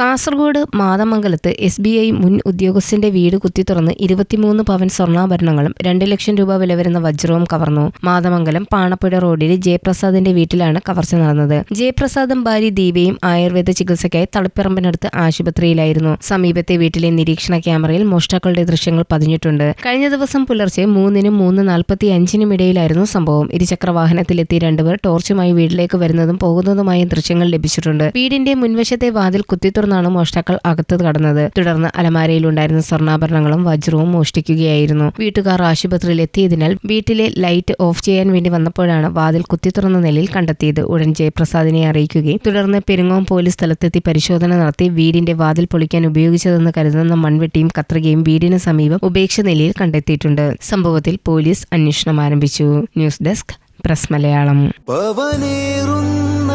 കാസർഗോഡ് മാതമംഗലത്ത് S B I മുൻ ഉദ്യോഗസ്ഥന്റെ വീട് കുത്തി തുറന്ന് ഇരുപത്തിമൂന്ന് പവൻ സ്വർണാഭരണങ്ങളും രണ്ട് ലക്ഷം രൂപ വില വരുന്ന വജ്രവും കവർന്നു. മാതമംഗലം പാണപ്പുഴ റോഡിൽ ജയപ്രസാദിന്റെ വീട്ടിലാണ് കവർച്ച നടന്നത്. ജയപ്രസാദും ഭാര്യ ദീപയും ആയുർവേദ ചികിത്സയ്ക്കായി തളിപ്പറമ്പിനടുത്ത് ആശുപത്രിയിലായിരുന്നു. സമീപത്തെ വീട്ടിലെ നിരീക്ഷണ ക്യാമറയിൽ മോഷ്ടാക്കളുടെ ദൃശ്യങ്ങൾ പതിഞ്ഞിട്ടുണ്ട്. കഴിഞ്ഞ ദിവസം പുലർച്ചെ മൂന്നിനും മൂന്ന് നാൽപ്പത്തി അഞ്ചിനും ഇടയിലായിരുന്നു സംഭവം. ഇരുചക്ര വാഹനത്തിലെത്തി രണ്ടുപേർ ടോർച്ചുമായി വീട്ടിലേക്ക് വരുന്നതും പോകുന്നതുമായ ദൃശ്യങ്ങൾ ലഭിച്ചിട്ടുണ്ട്. വീടിന്റെ മുൻവശത്തെ വാതിൽ കുത്തിത്തുറന്നാണ് മോഷ്ടാക്കൾ അകത്ത് കടന്നത്. തുടർന്ന് അലമാരയിലുണ്ടായിരുന്ന സ്വർണാഭരണങ്ങളും വജ്രവും മോഷ്ടിക്കുകയായിരുന്നു. വീട്ടുകാർ ആശുപത്രിയിൽ എത്തിയതിനാൽ വീട്ടിലെ ലൈറ്റ് ഓഫ് ചെയ്യാൻ വേണ്ടി വന്നപ്പോഴാണ് വാതിൽ കുത്തി തുറന്ന നിലയിൽ കണ്ടെത്തിയത്. ഉടൻ ജയപ്രസാദിനെ അറിയിക്കുകയും തുടർന്ന് പെരുങ്ങോം പോലീസ് സ്ഥലത്തെത്തി പരിശോധന നടത്തി വീടിന്റെ വാതിൽ പൊളിക്കാൻ ഉപയോഗിച്ചതെന്ന് കരുതുന്ന മൺവെട്ടിയും കത്രികയും വീടിന് സമീപം ഉപേക്ഷ നിലയിൽ കണ്ടെത്തിയിട്ടുണ്ട്. സംഭവത്തിൽ പോലീസ് അന്വേഷണം ആരംഭിച്ചു. News desk press Malayalam. പവനേറുന്ന